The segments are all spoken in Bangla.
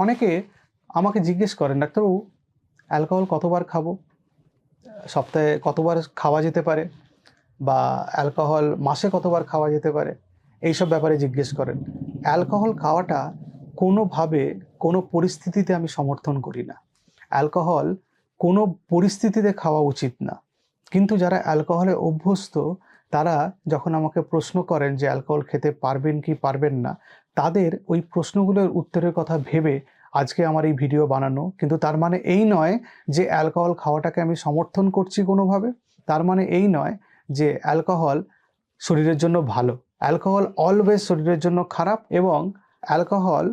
অনেকে আমাকে জিজ্ঞেস করেন, ডাক্তারবাবু, অ্যালকোহল কতবার খাব? সপ্তাহে কতবার খাওয়া যেতে পারে? বা অ্যালকোহল মাসে কতবার খাওয়া যেতে পারে? এইসব ব্যাপারে জিজ্ঞেস করেন। অ্যালকোহল খাওয়াটা কোনোভাবে কোনো পরিস্থিতিতে আমি সমর্থন করি না। অ্যালকোহল কোনো পরিস্থিতিতে খাওয়া উচিত না। কিন্তু যারা অ্যালকোহলে অভ্যস্ত তারা যখন আমাকে প্রশ্ন করেন যে অ্যালকোহল খেতে পারবেন কি পারবেন না, তাদের ওই প্রশ্নগুলোর উত্তরের কথা ভেবে আজকে আমার এই ভিডিও বানানো। কিন্তু তার মানে এই নয় যে অ্যালকোহল খাওয়াটাকে আমি সমর্থন করছি কোনোভাবে। তার মানে এই নয় যে অ্যালকোহল শরীরের জন্য ভালো। অ্যালকোহল অলওয়েজ শরীরের জন্য খারাপ এবং অ্যালকোহল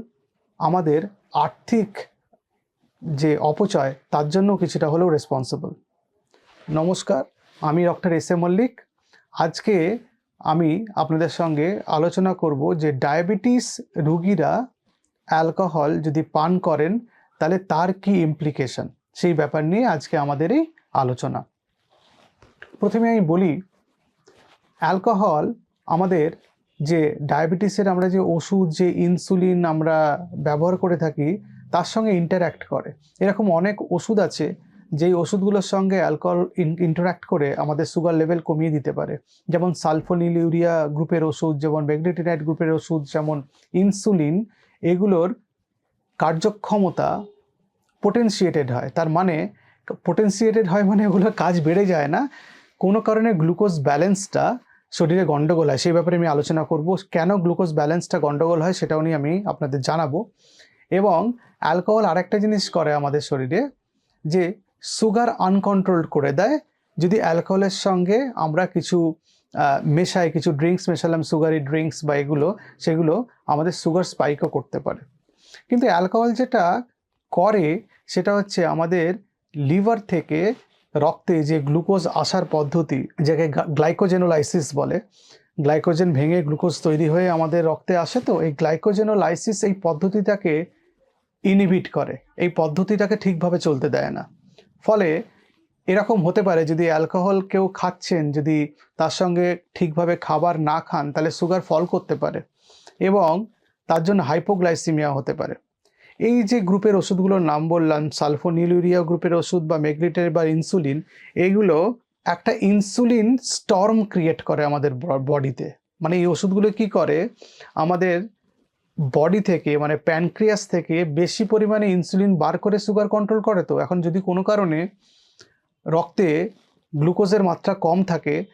আমাদের আর্থিক যে অপচয়, তার জন্য কিছুটা হলেও রেসপন্সিবল নমস্কার, আমি ডক্টর এস এ মল্লিক। আজকে আমি আপনাদের সঙ্গে আলোচনা করব যে ডায়াবেটিস রুগীরা অ্যালকোহল যদি পান করেন, তাহলে তার কি ইমপ্লিকেশন সেই ব্যাপার নিয়ে আজকে আমাদের এই আলোচনা। প্রথমে আমি বলি, অ্যালকোহল আমাদের যে ডায়াবেটিসের আমরা যে ওষুধ, যে ইনসুলিন আমরা ব্যবহার করে থাকি, তার সঙ্গে ইন্টারঅ্যাক্ট করে। এরকম অনেক ওষুধ আছে যেই ওষুধগুলোর সঙ্গে অ্যালকোহল ইন্টারাক্ট করে আমাদের সুগার লেভেল কমিয়ে দিতে পারে। যেমন সালফোনিল ইউরিয়া গ্রুপের ওষুধ, যেমন ম্যাগনেটিনাইট গ্রুপের ওষুধ, যেমন ইনসুলিন এগুলোর কার্যক্ষমতা পোটেন্সিয়েটেড হয়। তার মানে পোটেন্সিয়েটেড হয় মানে ওগুলোর কাজ বেড়ে যায় না। কোনো কারণে গ্লুকোজ ব্যালেন্সটা শরীরে গন্ডগোল হয়। সেই ব্যাপারে আমি আলোচনা করব। কেন গ্লুকোজ ব্যালেন্সটা গন্ডগোল হয় সেটাও নিয়ে আমি আপনাদের জানাব। এবং অ্যালকোহল আরেকটা জিনিস করে আমাদের শরীরে যে সুগার আনকন্ট্রোলড করে দেয়। যদি অ্যালকোহলের সঙ্গে আমরা কিছু মেশাই, কিছু ড্রিঙ্কস মেশালাম, সুগারি ড্রিঙ্কস বা এগুলো, সেগুলো আমাদের সুগার স্পাইকও করতে পারে। কিন্তু অ্যালকোহল যেটা করে, সেটা হচ্ছে আমাদের লিভার থেকে রক্তে যে গ্লুকোজ আসার পদ্ধতি, যাকে গ্লাইকোজেনোলাইসিস বলে। গ্লাইকোজেন ভেঙে গ্লুকোজ তৈরি হয়ে আমাদের রক্তে আসে তো, এই গ্লাইকোজেনোলাইসিস এই পদ্ধতিটাকে ইনহিবিট করে। এই পদ্ধতিটাকে ঠিকভাবে চলতে দেয় না। ফলে এরকম হতে পারে যদি অ্যালকোহল কেউ খাচ্ছেন, যদি তার সঙ্গে ঠিকভাবে খাবার না খান, তাহলে সুগার ফল করতে পারে এবং তার জন্য হাইপোগ্লাইসিমিয়া হতে পারে। এই যে গ্রুপের ওষুধগুলোর নাম বললাম সালফোনিলুরিয়া গ্রুপের ওষুধ বা মেগনেটের বা ইনসুলিন, এগুলো একটা ইনসুলিন স্টর্ম ক্রিয়েট করে আমাদের বডিতে। মানে এই ওষুধগুলো কি করে? আমাদের বডি থেকে মানে প্যানক্রিয়াস থেকে বেশি পরিমাণে ইনসুলিন বার করে সুগার কন্ট্রোল করে তো। এখন যদি কোনো কারণে রক্তে গ্লুকোজের মাত্রা কম থাকে,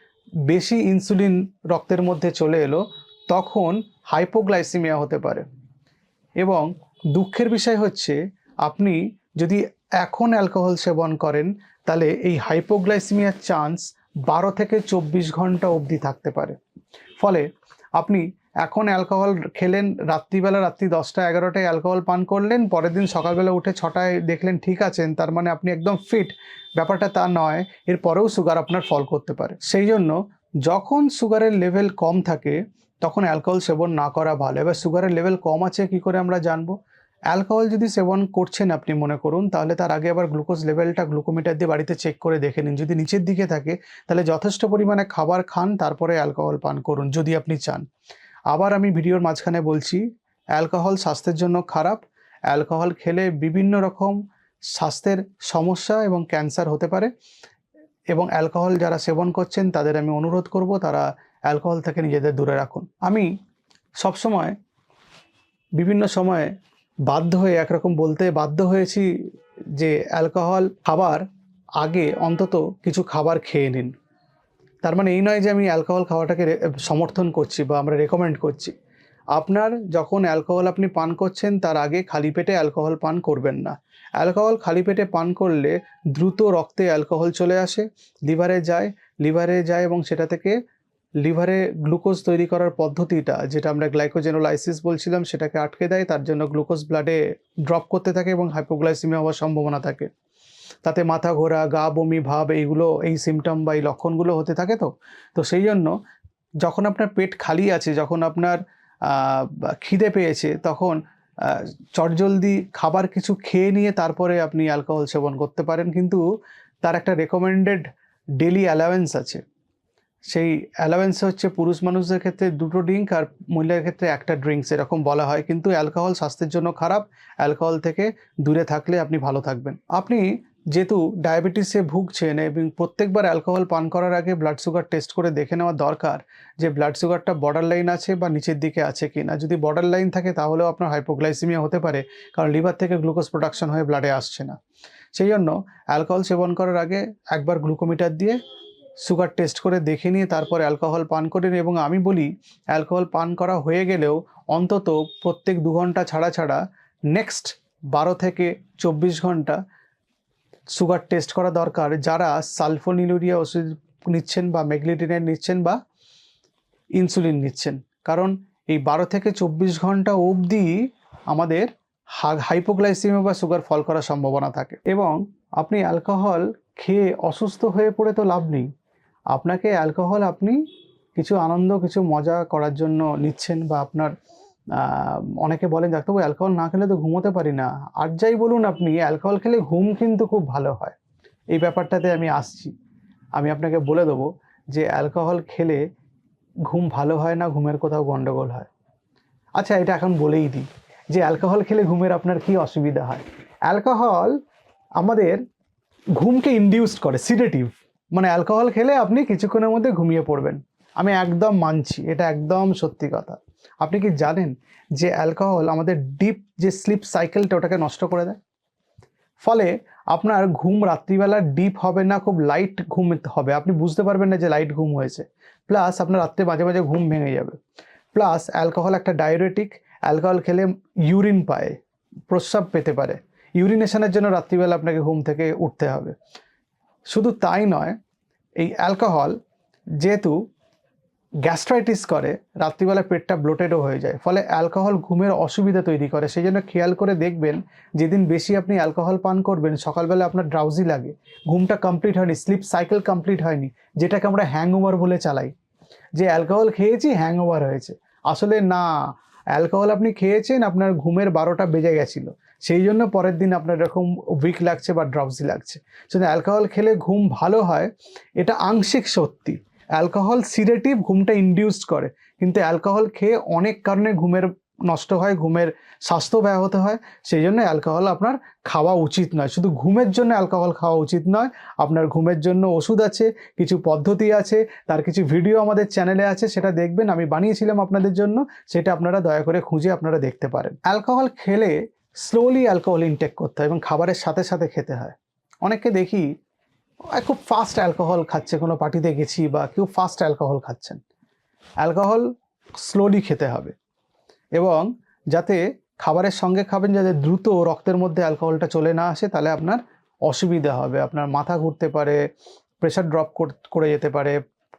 বেশি ইনসুলিন রক্তের মধ্যে চলে এলো, তখন হাইপোগ্লাইসিমিয়া হতে পারে। এবং দুঃখের বিষয় হচ্ছে, আপনি যদি এখন অ্যালকোহল সেবন করেন, তাহলে এই হাইপোগ্লাইসিমিয়ার চান্স বারো থেকে চব্বিশ ঘণ্টা অবধি থাকতে পারে। ফলে আপনি এখন অ্যালকোহল খেলেন রাত্রিবেলা রাত্রি দশটা এগারোটায় অ্যালকোহল পান করলেন, পরের দিন সকালবেলা উঠে ছটায় দেখলেন ঠিক আছেন, তার মানে আপনি একদম ফিট ব্যাপারটা তা নয় এরপরেও সুগার আপনার ফল করতে পারে। সেই জন্য যখন সুগারের লেভেল কম থাকে, তখন অ্যালকোহল সেবন না করা ভালো। এবার সুগারের লেভেল কম আছে, কি করে আমরা জানব? অ্যালকোহল যদি সেবন করছেন আপনি মনে করুন, তাহলে তার আগে আবার গ্লুকোজ লেভেলটা গ্লুকোমিটার দিয়ে বাড়িতে চেক করে দেখে নিন। যদি নিচের দিকে থাকে, তাহলে যথেষ্ট পরিমাণে খাবার খান, তারপরে অ্যালকোহল পান করুন, যদি আপনি চান। আবার আমি ভিডিওর মাঝখানে বলছি, অ্যালকোহল স্বাস্থ্যের জন্য খারাপ। অ্যালকোহল খেলে বিভিন্ন রকম স্বাস্থ্যের সমস্যা এবং ক্যান্সার হতে পারে। এবং অ্যালকোহল যারা সেবন করছেন, তাদের আমি অনুরোধ করব, তারা অ্যালকোহল থেকে নিজেদের দূরে রাখুন। আমি সবসময়, বিভিন্ন সময়ে বাধ্য হয়ে, একরকম বলতে বাধ্য হয়েছি যে অ্যালকোহল খাবার আগে অন্তত কিছু খাবার খেয়ে নিন। তার মানে এই নয় যে আমি অ্যালকোহল খাওয়াটাকে সমর্থন করছি বা আমরা রেকমেন্ড করছি। আপনার যখন অ্যালকোহল আপনি পান করছেন, তার আগে খালি পেটে অ্যালকোহল পান করবেন না। অ্যালকোহল খালি পেটে পান করলে দ্রুত রক্তে অ্যালকোহল চলে আসে, লিভারে যায় লিভারে যায় এবং সেটা থেকে লিভারে গ্লুকোজ তৈরি করার পদ্ধতিটা, যেটা আমরা গ্লাইকোজেনোলাইসিস বলছিলাম, সেটাকে আটকে দেয়, তার জন্য গ্লুকোজ ব্লাডে ড্রপ করতে থাকে এবং হাইপোগ্লাইসিমিয়া হওয়ার সম্ভাবনা থাকে। তাতে মাথা ঘোরা, গা বমি, ভাব এইগুলো, এই সিমটম বা এই লক্ষণগুলো হতে থাকে তো? তো সেই জন্য যখন আপনার পেট খালি আছে, যখন আপনার খিদে পেয়েছে, তখন চটজলদি খাবার কিছু খেয়ে নিয়ে তারপরে আপনি অ্যালকোহল সেবন করতে পারেন। কিন্তু তার একটা রেকমেন্ডেড ডেলি অ্যালাওয়েন্স আছে। সেই অ্যালাওয়েন্স হচ্ছে পুরুষ মানুষদের ক্ষেত্রে দুটো ড্রিঙ্ক আর মহিলাদের ক্ষেত্রে একটা ড্রিঙ্কস এরকম বলা হয়। কিন্তু অ্যালকোহল স্বাস্থ্যের জন্য খারাপ অ্যালকোহল থেকে দূরে থাকলে আপনি ভালো থাকবেন। আপনি যেহেতু ডায়াবেটিসে ভুগছেন এবং প্রত্যেকবার অ্যালকোহল পান করার আগে ব্লাড সুগার টেস্ট করে দেখে নেওয়া দরকার যে ব্লাড সুগারটা বর্ডার লাইন আছে বা নিচের দিকে আছে কি না যদি বর্ডার লাইন থাকে তাহলেও আপনার হাইপোগ্লাইসিমিয়া হতে পারে, কারণ লিভার থেকে গ্লুকোজ প্রোডাকশন হয়ে ব্লাডে আসছে না। সেই জন্য অ্যালকোহল সেবন করার আগে একবার গ্লুকোমিটার দিয়ে সুগার টেস্ট করে দেখে নিয়ে তারপর অ্যালকোহল পান করে নিন এবং আমি বলি, অ্যালকোহল পান করা হয়ে গেলেও অন্তত প্রত্যেক দু ঘণ্টা ছাড়া ছাড়া নেক্সট বারো থেকে চব্বিশ ঘণ্টা সুগার টেস্ট করা দরকার, যারা সালফোনিলুরিয়া ওষুধ নিচ্ছেন বা মেগলিটিনের নিচ্ছেন বা ইনসুলিন নিচ্ছেন। কারণ এই বারো থেকে চব্বিশ ঘণ্টা অবধি আমাদের হাইপোগ্লাইসিমিয়া বা সুগার ফল করার সম্ভাবনা থাকে। এবং আপনি অ্যালকোহল খেয়ে অসুস্থ হয়ে পড়ে তো লাভ নেই। আপনাকে অ্যালকোহল আপনি কিছু আনন্দ, কিছু মজা করার জন্য নিচ্ছেন বা আপনার অনেকে বলেন, ডাক্তারবাবু, অ্যালকোহল না খেলে তো ঘুমোতে পারি না। আর যাই বলুন আপনি, অ্যালকোহল খেলে ঘুম কিন্তু খুব ভালো হয়। এই ব্যাপারটাতে আমি আসছি। আমি আপনাকে বলে দেবো যে, অ্যালকোহল খেলে ঘুম ভালো হয় না, ঘুমের কোথাও গন্ডগোল হয়। আচ্ছা এটা এখন বলেই দিই যে, অ্যালকোহল খেলে ঘুমের আপনার কি অসুবিধা হয়? অ্যালকোহল আমাদের ঘুমকে ইনডিউসড করে সিডেটিভ মানে অ্যালকোহল খেলে আপনি কিছুক্ষণের মধ্যে ঘুমিয়ে পড়বেন। আমি একদম মানছি, এটা একদম সত্যি কথা। আপনি কি জানেন যে অ্যালকোহল আমাদের ডিপ যে স্লিপ সাইকেলটা ওটাকে নষ্ট করে দেয়? ফলে আপনার ঘুম রাত্রিবেলা ডিপ হবে না, খুব লাইট ঘুম হবে। আপনি বুঝতে পারবেন না যে লাইট ঘুম হয়েছে। প্লাস আপনার রাত্রে মাঝে মাঝে ঘুম ভেঙে যাবে। প্লাস অ্যালকোহল একটা ডায়ুরেটিক অ্যালকোহল খেলে ইউরিন পায়, প্রস্রাব পেতে পারে। ইউরিনেশনের জন্য রাত্রিবেলা আপনাকে ঘুম থেকে উঠতে হবে। শুধু তাই নয়, এই অ্যালকোহল যেহেতু গ্যাস্ট্রাইটিস করে, রাত্রিবেলা পেটটা ব্লোটেডও হয়ে যায়, ফলে অ্যালকোহল ঘুমের অসুবিধা তৈরি করে সেই জন্য খেয়াল করে দেখবেন যেদিন বেশি আপনি অ্যালকোহল পান করবেন, সকালবেলা আপনার ড্রাউজি লাগে, ঘুমটা কমপ্লিট হয়নি স্লিপ সাইকেল কমপ্লিট হয়নি, যেটাকে আমরা হ্যাংওভার বলে চালাই। যে অ্যালকোহল খেয়েছি হ্যাংওভার হয়েছে। আসলে না, অ্যালকোহল আপনি খেয়েছেন, আপনার ঘুমের বারোটা বেজে গেছিল, সেই জন্য পরের দিন আপনার এরকম উইক লাগছে বা ড্রাউজি লাগছে। শুধু অ্যালকোহল খেলে ঘুম ভালো হয়, এটা আংশিক সত্যি। অ্যালকোহল সিরেটিভ ঘুমটা ইনডিউসড করে। কিন্তু অ্যালকোহল খেয়ে অনেক কারণে ঘুমের নষ্ট হয়, ঘুমের স্বাস্থ্য ব্যাহত হয়, সেই জন্য অ্যালকোহল আপনার খাওয়া উচিত নয়। শুধু ঘুমের জন্য অ্যালকোহল খাওয়া উচিত নয়, আপনার ঘুমের জন্য ওষুধ আছে, কিছু পদ্ধতি আছে, তার কিছু ভিডিও আমাদের চ্যানেলে আছে, সেটা দেখবেন, আমি বানিয়েছিলাম আপনাদের জন্য, সেটা আপনারা দয়া করে খুঁজে আপনারা দেখতে পারেন। অ্যালকোহল খেলে স্লোলি অ্যালকোহল ইনটেক করতে হয় এবং খাবারের সাথে সাথে খেতে হয়। অনেককে দেখি খুব ফাস্ট অ্যালকোহল খাচ্ছে, কোনো পার্টিতে গেছি বা কেউ ফাস্ট অ্যালকোহল খাচ্ছেন। অ্যালকোহল স্লোলি খেতে হবে এবং যাতে খাবারের সঙ্গে খাবেন, যাতে দ্রুত রক্তের মধ্যে অ্যালকোহলটা চলে না আসে, তাহলে আপনার অসুবিধা হবে। আপনার মাথা ঘুরতে পারে প্রেশার ড্রপ করে যেতে পারে,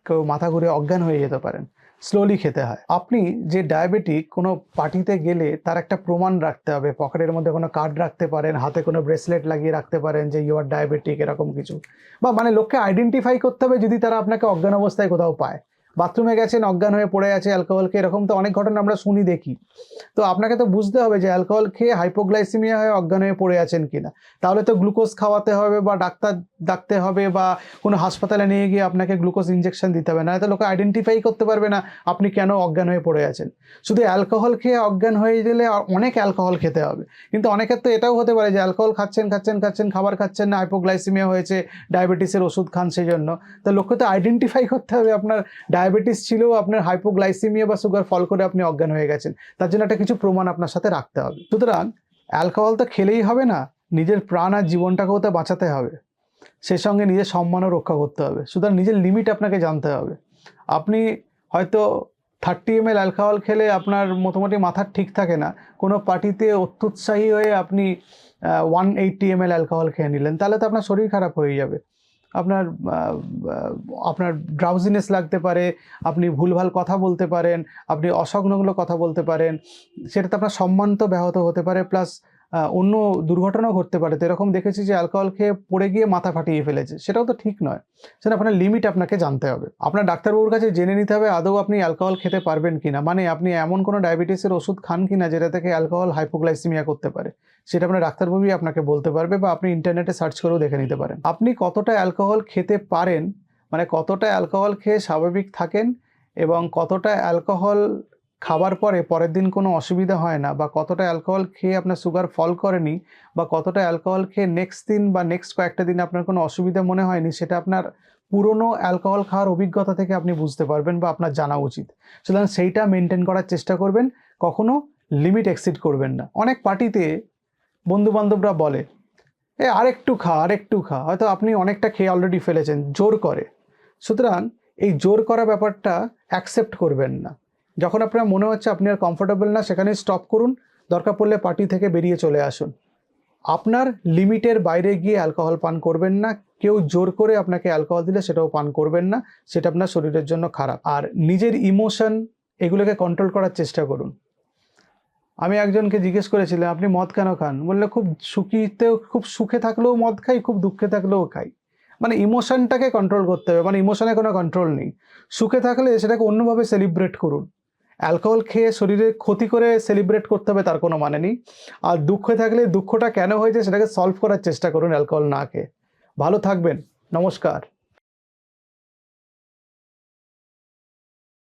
কেউ মাথা ঘুরে অজ্ঞান হয়ে যেতে পারেন। স্লোলি খেতে হয়। আপনি যে ডায়াবেটিক কোনো পার্টিতে গেলে তার একটা প্রমাণ রাখতে হবে। পকেটের মধ্যে কোনো কার্ড রাখতে পারেন, হাতে কোনো ব্রেসলেট লাগিয়ে রাখতে পারেন যে ইউ আর ডায়াবেটিক এরকম কিছু। বা মানে লোককে আইডেন্টিফাই করতে হবে যদি তারা আপনাকে অজ্ঞান অবস্থায় কোথাও পায়। বাথরুমে গেছেন অজ্ঞান হয়ে পড়ে আছে অ্যালকোহলকে এরকম তো অনেক ঘটনা আমরা শুনি, দেখি। তো আপনাকে তো বুঝতে হবে যে অ্যালকোহল খেয়ে হাইপোগ্লাইসিমিয়া হয়ে অজ্ঞান হয়ে পড়ে আছেন কিনা। তাহলে তো গ্লুকোজ খাওয়াতে হবে বা ডাক্তার ডাকতে হবে বা কোনো হাসপাতালে নিয়ে গিয়ে আপনাকে গ্লুকোজ ইঞ্জেকশন দিতে হবে না তো লোকে আইডেন্টিফাই করতে পারবে না আপনি কেন অজ্ঞান হয়ে পড়ে আছেন। শুধু অ্যালকোহল খেয়ে অজ্ঞান হয়ে গেলে অনেক অ্যালকোহল খেতে হবে। কিন্তু অনেকের তো এটাও হতে পারে যে অ্যালকোহল খাচ্ছেন খাচ্ছেন খাচ্ছেন, খাবার খাচ্ছেন না হাইপোগ্লাইসিমিয়া হয়েছে ডায়াবেটিসের ওষুধ খান সেই জন্য তো লোককে তো আইডেন্টিফাই করতে হবে আপনার ডায়াবেটিস ছিল আপনার হাইপোগ্লাইসিমিয়া বা সুগার ফল করে আপনি অজ্ঞান হয়ে গেছেন। তার জন্য একটা কিছু প্রমাণ আপনার সাথে রাখতে হবে। সুতরাং অ্যালকোহল তো খেলেই হবে না, নিজের প্রাণ আর জীবনটাকেও তো বাঁচাতে হবে। সেই সঙ্গে নিজের সম্মানও রক্ষা করতে হবে। সুতরাং নিজের লিমিট আপনাকে জানতে হবে। আপনি হয়তো থার্টি এম এল অ্যালকোহল খেলে আপনার মোটামুটি মাথার ঠিক থাকে না। কোনো পার্টিতে অত্যুৎসাহী হয়ে আপনি one eighty M L alcohol খেয়ে নিলেন, তাহলে তো আপনার শরীর খারাপ হয়ে যাবে। আপনার আপনার ড্রাউজিনেস লাগতে পারে, আপনি ভুলভাল কথা বলতে পারেন, আপনি অসংলগ্ন কথা বলতে পারেন, সেটাতে আপনার সম্মান তো ব্যাহত হতে পারে প্লাস অন্য দুর্ঘটনাও ঘটতে পারে। তো এরকম দেখেছি যে অ্যালকোহল খেয়ে পড়ে গিয়ে মাথা ফাটিয়ে ফেলেছে। সেটাও তো ঠিক নয়। সেটা আপনার লিমিট আপনাকে জানতে হবে। আপনার ডাক্তারবাবুর কাছে জেনে নিতে হবে, আদৌ আপনি অ্যালকোহল খেতে পারবেন কি না মানে আপনি এমন কোনো ডায়াবেটিসের ওষুধ খান কি না যেটা থেকে অ্যালকোহল হাইপোগ্লাইসিমিয়া করতে পারে? সেটা আপনার ডাক্তারবাবুই আপনাকে বলতে পারবে বা আপনি ইন্টারনেটে সার্চ করেও দেখে নিতে পারেন। আপনি কতটা অ্যালকোহল খেতে পারেন? মানে কতটা অ্যালকোহল খেয়ে স্বাভাবিক থাকেন এবং কতটা অ্যালকোহল খাবার পরে পরের দিন কোনো অসুবিধা হয় না বা কতটা অ্যালকোহল খেয়ে আপনার সুগার ফল করেনি বা কতটা অ্যালকোহল খেয়ে নেক্সট দিন বা নেক্সট কয়েকটা দিন আপনার কোনো অসুবিধা মনে হয়নি, সেটা আপনার পুরনো অ্যালকোহল খাওয়ার অভিজ্ঞতা থেকে আপনি বুঝতে পারবেন বা আপনার জানা উচিত। সুতরাং সেইটা মেনটেন করার চেষ্টা করবেন, কখনো লিমিট এক্সিড করবেন না। অনেক পার্টিতে বন্ধু বান্ধবরা বলে, এ, আরেকটু খা আরেকটু খা। হয়তো আপনি অনেকটা খেয়ে অলরেডি ফেলেছেন, জোর করে। সুতরাং এই জোর করা ব্যাপারটা অ্যাকসেপ্ট করবেন না। যখন আপনার মনে হচ্ছে আপনি আর কমফোর্টেবল না, সেখানে স্টপ করুন। দরকার পড়লে পার্টি থেকে বেরিয়ে চলে আসুন। আপনার লিমিটের বাইরে গিয়ে অ্যালকোহল পান করবেন না। কেউ জোর করে আপনাকে অ্যালকোহল দিলে সেটাও পান করবেন না। সেটা আপনার শরীরের জন্য খারাপ। আর নিজের ইমোশন এগুলোকে কন্ট্রোল করার চেষ্টা করুন। আমি একজনকে জিজ্ঞেস করেছিলাম, আপনি মদ কেন খান? বললে, খুব সুখীতেও, খুব সুখে থাকলেও মদ খাই, খুব দুঃখে থাকলেও খাই। মানে ইমোশনটাকে কন্ট্রোল করতে হবে। মানে ইমোশনে কোনো কন্ট্রোল নেই। সুখে থাকলে সেটাকে অন্যভাবে সেলিব্রেট করুন। অ্যালকোহল খেয়ে শরীরে ক্ষতি করে সেলিব্রেট করতে হবে, তার কোনো মানে নেই। আর দুঃখ থাকলে দুঃখটা কেন হয়েছে সেটাকে সলভ করার চেষ্টা করুন অ্যালকোহল না খেয়ে। ভালো থাকবেন, নমস্কার।